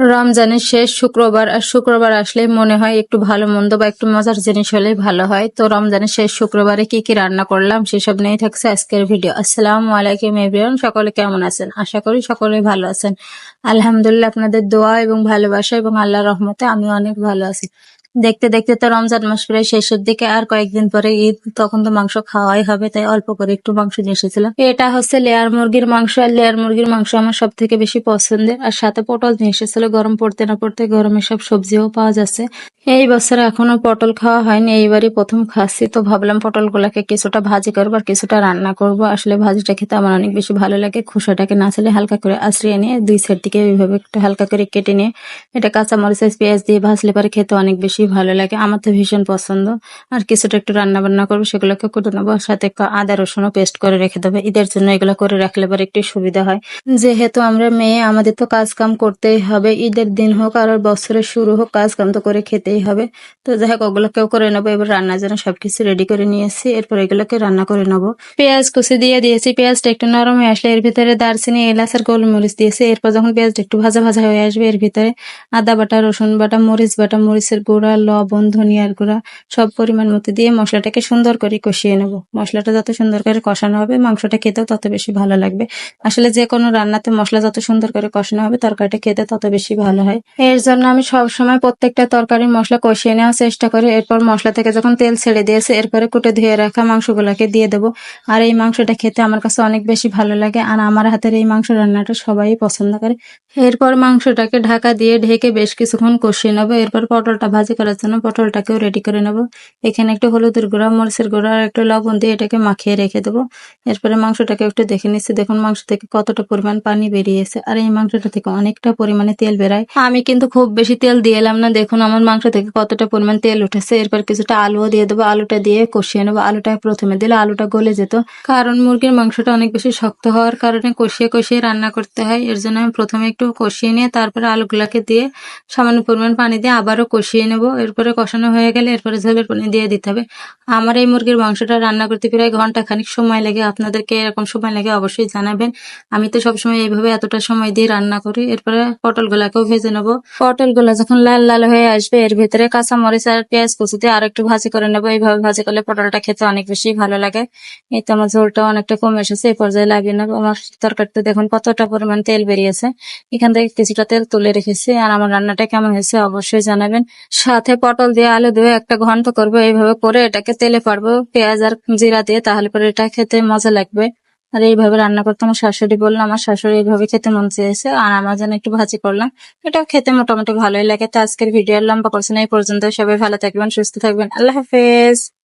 রমজানের শেষ শুক্রবার আর শুক্রবার আসলে মনে হয় একটু ভালো মন্দ বা একটু মজার জিনিস হলেই ভালো হয়। তো রমজানের শেষ শুক্রবারে কি কি রান্না করলাম সেসব নিয়েই থাকছে আজকের ভিডিও। আসসালাম আলাইকুম এভরিওয়ান, সকলে কেমন আছেন? আশা করি সকলে ভালো আছেন। আলহামদুলিল্লাহ আপনাদের দোয়া এবং ভালোবাসা এবং আল্লাহ রহমতে আমি অনেক ভালো আছি। দেখতে দেখতে তো রমজান মাস প্রায় শেষের দিকে, আর কয়েকদিন পরে ঈদ, তখন তো মাংস খাওয়াই হবে, তাই অল্প করে একটু মাংস নিয়ে এসেছিলাম। এটা হচ্ছে লেয়ার মুরগির মাংস, আর লেয়ার মুরগির মাংস আমার সব থেকে বেশি পছন্দের। আর সাথে পটল নিয়ে এসেছিল, গরম পড়তে না পড়তে গরমে সব সবজিও পাওয়া যাচ্ছে। এই বছরে এখনও পটল খাওয়া হয়নি, এইবারই প্রথম খাচ্ছি, তো ভাবলাম পটল গুলাকে কিছুটা ভাজি করব আর কিছুটা রান্না করব। আসলে ভাজিটা খেতে আমার অনেক বেশি ভালো লাগে, খোসাটাকে না হালকা করে আশ্রিয়ে নিয়ে দুই সাইড থেকে এইভাবে একটু হালকা করে কেটে নিয়ে, এটা কাঁচা মরিচের পেঁয়াজ দিয়ে ভাজলে পরে খেতে অনেক বেশি ভালো লাগে। আমার তো ভীষণ পছন্দ। আর কিছুটা একটু রান্না বান্না করব, সেগুলোকে কুটে নেব সাথে আদা রসুনও পেস্ট করে রেখে দেবো। ঈদের জন্য এগুলো করে রাখলে পরে একটু সুবিধা হয়। যেহেতু আমরা মেয়ে, আমাদের তো কাজ কাম করতেই হবে। ঈদের দিন হোক আর বছরের শুরু হোক কাজ কাম তো করে খেতেই হবে। তো যাই হোক, ওগুলোকেও করে নেব। এবার রান্নার জন্য সবকিছু রেডি করে নিয়েছি। এরপর এগুলোকে রান্না করে নেব। পেঁয়াজ কুচি দিয়ে দিয়েছি। পেঁয়াজটা একটু নরম হয়ে আসলে এর ভিতরে দারচিনি, এলাচ আর গোলমরিচ দিয়েছি। এরপর যখন পেঁয়াজটা একটু ভাজা ভাজা হয়ে আসবে এর ভিতরে আদা বাটা, রসুন বাটা, মরিচ বাটা, মরিচের গুঁড়া লবণ, ধনিয়ার গুঁড়া সব পরিমাণ মতো দিয়ে মশলাটাকে সুন্দর করে কষিয়ে নেব। মশলাটা যত সুন্দর করে কষানো হবে, মাংসটা খেতেও তত বেশি ভালো লাগবে। আসলে যে কোনো রান্নাতে মশলা যত সুন্দর করে কষানো হবে, তরকারিটা খেতে তত বেশি ভালো হয়। এর জন্য আমি সব সময় প্রত্যেকটা তরকারির মশলা কষিয়ে নেওয়ার চেষ্টা করি। এরপর মশলা থেকে যখন তেল ছেড়ে দিয়েছে, এরপরে কুটে ধুয়ে রাখা মাংসগুলোকে দিয়ে দেবো। আর এই মাংসটা খেতে আমার কাছে অনেক বেশি ভালো লাগে আর আমার হাতের এই মাংস রান্নাটা সবাই পছন্দ করে। এরপর মাংসটাকে ঢাকা দিয়ে ঢেকে বেশ কিছুক্ষণ কষিয়ে নেব। এরপর পটলটা ভাজি করার জন্য পটলটাকেও রেডি করে নেব। এখানে একটু হলুদের গুঁড়া, মরিচের গুঁড়া আর একটু লবণ দিয়ে এটাকে মাখিয়ে রেখে দেবো। এরপরে মাংসটাকে একটু দেখে নিচ্ছি। দেখুন মাংস থেকে কতটা পরিমাণ পানি বেরিয়েছে আর এই মাংসটা থেকে অনেকটা পরিমাণে তেল বেরায়। আমি কিন্তু খুব বেশি তেল দিয়ে এলাম না। দেখুন আমার মাংস থেকে কতটা পরিমাণ তেল উঠেছে। এরপর কিছুটা আলুও দিয়ে দেবো। আলুটা দিয়ে কষিয়ে নেব। আলুটা প্রথমে দিলে আলুটা গলে যেত। কারণ মুরগির মাংসটা অনেক বেশি শক্ত হওয়ার কারণে কষিয়ে কষিয়ে রান্না করতে হয়। এর জন্য আমি প্রথমে একটু কষিয়ে নিয়ে তারপরে আলুগুলাকে দিয়ে সামান্য পরিমাণ পানি দিয়ে আবারও কষিয়ে নেব। এরপরে কষানো হয়ে গেলে এরপরে ঝোলের পানি দিয়ে দিতে হবে। আমার এই মুরগির মাংসটা রান্না করতে প্রায় ঘণ্টা খানিক সময় লাগে। আপনাদেরকে এরকম সময় লাগে অবশ্যই জানাবেন। আমি তো সবসময় এইভাবে এতটা সময় দিয়ে রান্না করি। এরপরে পটল গুলাকেও ভেজে নেব। পটলগুলা যখন লাল লাল হয়ে আসবে, এর ভিতরে কাঁচা মরিচ আর পেঁয়াজ কুচি দিয়ে আর একটু ভাজি করে নেব। এইভাবে ভাজি করলে পটলটা খেতে অনেক বেশি ভালো লাগে। এই তো আমার ঝোলটা অনেকটা কমে এসেছে এই পর্যায়ে লাগিয়ে নেব। আমার তরকারিতে দেখুন কতটা পরিমাণ তেল বেরিয়েছে। এখান থেকে কিছুটা তেল তুলে রেখেছি। আর আমার রান্নাটা কেমন হয়েছে অবশ্যই জানাবেন। সাথে পটল দিয়ে আলু দিয়ে একটা ঘন্ট করব, এইভাবে করে এটাকে তেলে পারব পেঁয়াজ আর জিরা দিয়ে, তাহলে পরে এটা খেতে মজা লাগবে। আর এইভাবে রান্না করতে আমার শাশুড়ি বলল, আমার শাশুড়ি এইভাবে খেতে মন চেয়েছে, আর আমার যেন একটু ভাজি করলাম। এটা খেতে মোটামুটি ভালোই লাগে। তো আজকের ভিডিও লম্বা করছেন এই পর্যন্ত সবাই ভালো থাকবেন, সুস্থ থাকবেন। আল্লাহ হাফেজ।